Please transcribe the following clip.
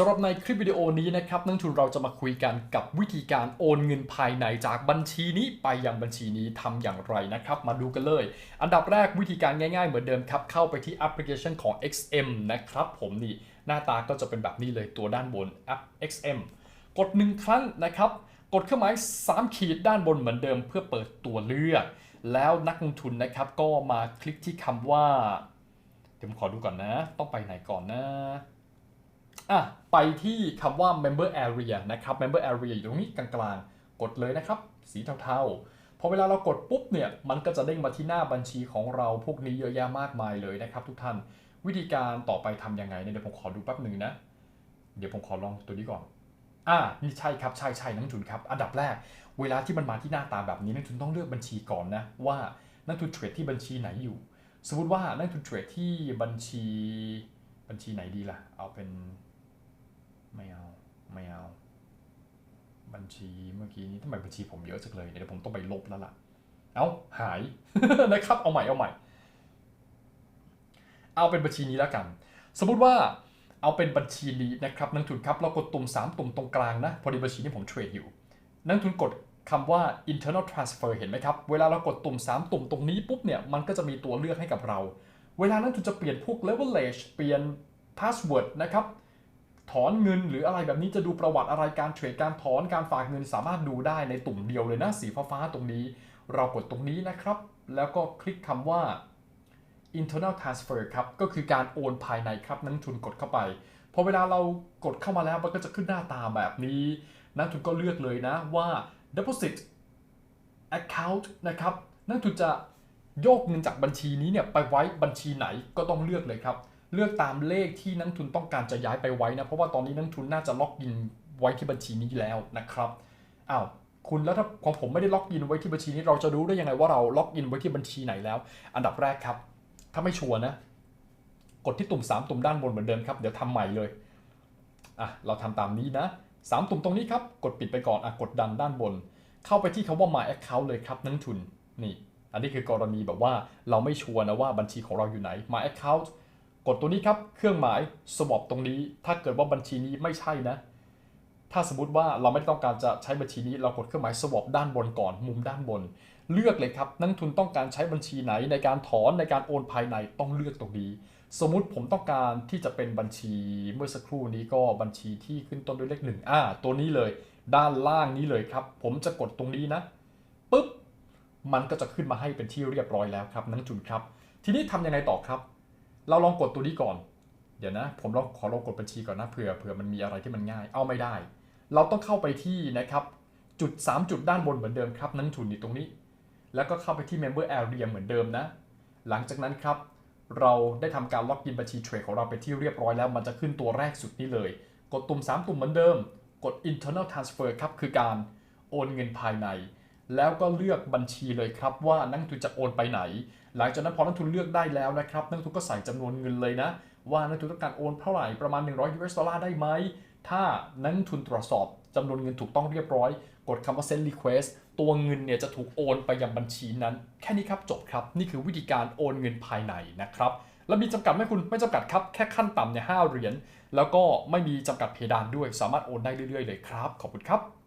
สำหรับในคลิปวิดีโอนี้นะครับนักลงทุนเราจะมาคุยกันกับวิธีการโอนเงินภายในจากบัญชีนี้ไปยังบัญชีนี้ทำอย่างไรนะครับ มาดูกันเลย อันดับแรกวิธีการง่ายๆเหมือนเดิมครับ เข้าไปที่แอปพลิเคชันของ XM นะครับผมนี่หน้าตาก็จะเป็นแบบนี้เลยตัวด้านบนแอป XM กด 1 ครั้งนะครับ กดเครื่องหมาย3ขีดด้านบนเหมือนเดิม เพื่อเปิดตัวเลือก แล้วนักลงทุนนะครับก็มาคลิกที่คำว่าเดี๋ยวผมขอดูก่อนนะ ต้องไปไหนก่อนนะ อะไปที่คำว่า member area นะครับ member area อยู่ตรงนี้กลางๆ กดเลยนะครับ สีเทาๆ พอเวลาเรากดปุ๊บเนี่ยมันก็จะเด้งมาที่หน้าบัญชีของเราพวกนี้เยอะแยะมากมายเลยนะครับทุกท่านวิธีการต่อไปทำยังไงเนี่ยเดี๋ยวผมขอดูแป๊บหนึ่งนะ เดี๋ยวผมขอลองตัวนี้ก่อนอ่านี่ใช่ครับใช่ใช่นักทุนครับ อันดับแรก เวลาที่มันมาที่หน้าตาแบบนี้นักทุนต้องเลือกบัญชีก่อนนะว่านักทุนเทรดที่บัญชีไหนอยู่ สมมติว่านักทุนเทรดที่บัญชีบัญชีไหนดีล่ะ เอาเป็น ไม่เอา ไม่เอา บัญชีเมื่อกี้นี้ทำไมบัญชีผมเยอะจังเลย เดี๋ยวผมต้องไปลบแล้วล่ะ เอาหาย นะครับ เอาใหม่ เอาใหม่ เอาเป็นบัญชีนี้แล้วกัน สมมุติว่าเอาเป็นบัญชีนี้นะครับนักทุนครับ เรากดตุ่ม 3 ตุ่มตรงกลางนะ พอดีบัญชีนี้ผมเทรดอยู่ นักทุนกดคำว่า internal transfer เห็นไหมครับ เวลาเรากดตุ่ม 3 ตุ่มตรงนี้ปุ๊บเนี่ย มันก็จะมีตัวเลือกให้กับเรา เวลานักทุนจะเปลี่ยนพวก leverage เปลี่ยน password นะครับ ถอนเงินหรืออะไรแบบนี้จะดูประวัติอะไรการเทรดการถอนการฝากเงินสามารถดูได้ในตุ่มเดียวเลยนะสีฟ้าๆตรงนี้ เรากดตรงนี้นะครับ แล้วก็คลิกคำว่า internal transfer ครับ ก็คือการโอนภายในครับ นักทุนกดเข้าไป พอเวลาเรากดเข้ามาแล้วมันก็จะขึ้นหน้าตาแบบนี้ นักทุนก็เลือกเลยนะว่า deposit account นะครับ นักทุนจะโยกเงินจากบัญชีนี้เนี่ยไปไว้บัญชีไหนก็ต้องเลือกเลยครับ เลือกตามเลขที่นักทุนต้องการจะย้ายไปไว้นะ เพราะว่าตอนนี้นักทุนน่าจะล็อกอินไว้ที่บัญชีนี้แล้วนะครับอ้าวคุณแล้วถ้าของผมไม่ได้ล็อกอินไว้ที่บัญชีนี้เราจะรู้ได้ยังไงว่าเราล็อกอินไว้ที่บัญชีไหนแล้ว อันดับแรกครับ ถ้าไม่ชัวร์นะ กดที่ตุ่ม 3 ตุ่มด้านบนเหมือนเดิมครับเดี๋ยวทำใหม่เลยอะเราทำตามนี้นะ 3 ตุ่มตรงนี้ครับกดปิดไปก่อนอะกดดันด้านบน เข้าไปที่คำว่า my account เลยครับนักทุนนี่ อันนี้คือกรณีแบบว่าเราไม่ชัวร์นะว่าบัญชีของเราอยู่ไหน my account กดตัวนี้ครับเครื่องหมาย swap ตรงนี้ ถ้าเกิดว่าบัญชีนี้ไม่ใช่นะ ถ้าสมมติว่าเราไม่ต้องการจะใช้บัญชีนี้เรากดเครื่องหมาย swap ด้านบนก่อนมุมด้านบน เลือกเลยครับนักทุนต้องการใช้บัญชีไหนในการถอนในการโอนภายในต้องเลือกตรงนี้ สมมุติผมต้องการที่จะเป็นบัญชีเมื่อสักครู่นี้ก็บัญชีที่ขึ้นต้นด้วยเลขหนึ่งอ่าตัวนี้เลย ด้านล่างนี้เลยครับ ผมจะกดตรงนี้นะปุ๊บมันก็จะขึ้นมาให้เป็นที่เรียบร้อยแล้วครับนักทุนครับ ทีนี้ทำยังไงต่อครับ เราลองกดตัวนี้ก่อน เดี๋ยวนะ ผมลองขอลองกดบัญชีก่อนนะเผื่อเผื่อมันมีอะไรที่มันง่าย เอาไม่ได้ เราต้องเข้าไปที่นะครับจุด 3 จุดด้านบนเหมือนเดิมครับ นักลงทุนอยู่ตรงนี้ แล้วก็เข้าไปที่ Member Area เหมือนเดิมนะ หลังจากนั้นครับ เราได้ทำการล็อกอินบัญชีเทรดของเราไปที่เรียบร้อยแล้ว มันจะขึ้นตัวแรกสุดนี้เลย กดตุ่ม 3 ตุ่มเหมือนเดิม กด internal transfer ครับ คือการโอนเงินภายใน แล้วก็เลือกบัญชีเลยครับว่านักทุนจะโอนไปไหน หลังจากนั้นพอนักทุนเลือกได้แล้วนะครับนักทุนก็ใส่จำนวนเงินเลยนะ ว่านักทุนต้องการโอนเท่าไหร่ประมาณ 100 US ดอลลาร์ได้ไหม ถ้านักทุนตรวจสอบจำนวนเงินถูกต้องเรียบร้อย กดคำว่า send request ตัวเงินเนี่ยจะถูกโอนไปยังบัญชีนั้น แค่นี้ครับจบครับ นี่คือวิธีการโอนเงินภายในนะครับแล้วมีจำกัดไหมคุณไม่จำกัดครับ แค่ขั้นต่ำเนี่ยห้าเหรียญแล้วก็ไม่มีจำกัดเพดานด้วย สามารถโอนได้เรื่อยๆเลยครับ ขอบคุณครับ